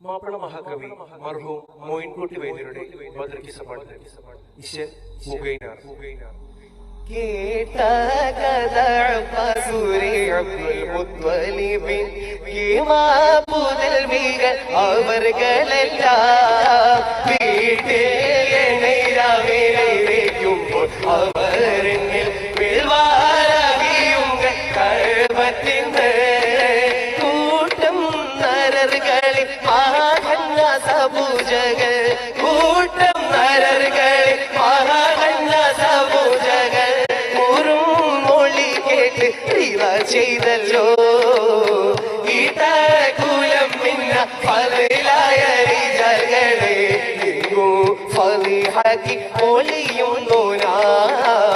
മാപ്പിള മഹാകവി മർഹൂം മോയിൻകുട്ടി വൈദ്യരുടെ ബദർകിസ പാട്ട് എണ്ണയിരാവേക്കുമ്പോൾ സപൂജകൾ കൂട്ടം നരറുകളിൽ മഹാകന്ന സപൂജകൾ ഒരു മൊഴി കേട്ട് പ്രിയ ചെയ്തല്ലോ. കുലം മിന്ന ഫലായ ജകളെ എങ്ങോ ഫലിഹാക്കി ഒളിയുന്നു ഞാൻ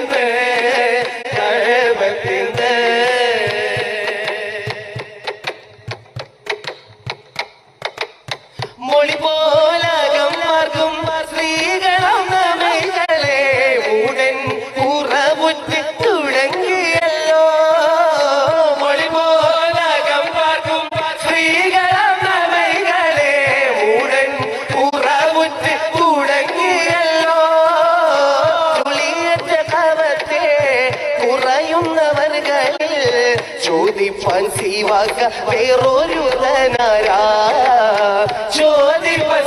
நினைந்தே ചോദിപ്പാൻ സീവാക്ക വേറൊരു തനാരാ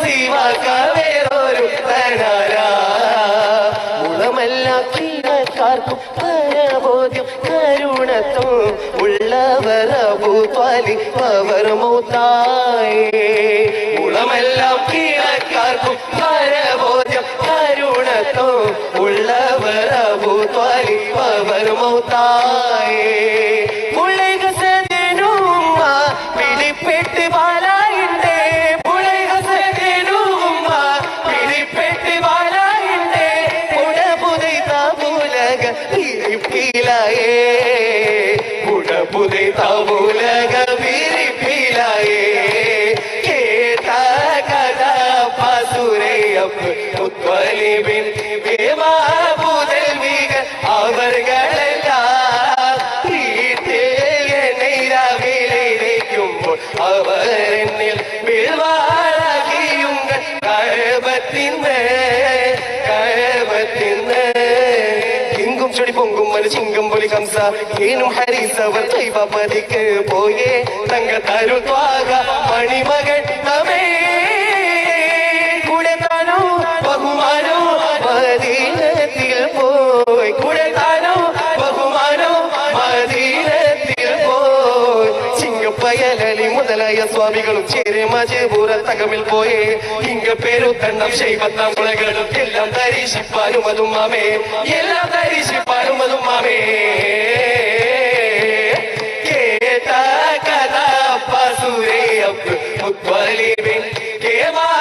സീവാക്ക വേറൊരു തനാരാ ഉളമല്ല കീഴക്കാർക്കും പരബോധ്യം കരുണത്തും ഉള്ളവർ ഭൂത്വാലി അവർ മൂത്തായേ. ഉളമെല്ലാം കീഴക്കാർക്കും പരബോധ്യം കരുണത്തും ഉള്ളവർ ഭൂത്വാലി അവർ മൂത്തായേ. പുടപുതൈത പുലക പിരിപ്പിലായേ കേട്ട കഥ പസുരയപ്പ് മുത്വലിബിൻ പുതൽവികൾ അവർകളെല്ലാം വീട്ടിൽ എന്നെ രാവിലിരിക്കുമ്പോൾ അവരെന്നിൽ വിൾവാഴകിയുങ്ക பொங்கும் மறு சிங்கம் புலி கம்சா. ஏனும் ஹரிசவர் தெய்வ பதிக்கு போயே. தங்க தருத்வாக மணிமகள் தமே. குடத்தானோ பகுமானோ பதினத்தில் போய். குடத்தா ചിങ്ങപ്പയലി മുതലായ സ്വാമികളും ചേരെ മജപൂര തകമിൽ പോയേ. ഇങ്ക പേരുത്തണ്ണം ശൈവത്താം മുളകളും എല്ലാം തരീശിപ്പാനും അതും മാമേ എല്ലാം തരീശിപ്പാനും അതും മാമേ കേട്ട കഥ പസുരയപ്പ് മുത്വലിബിൻ കേമാപുതൽവികൾ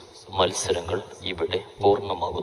മത്സരങ്ങൾ ഇവിടെ പൂർണമാകുന്നു.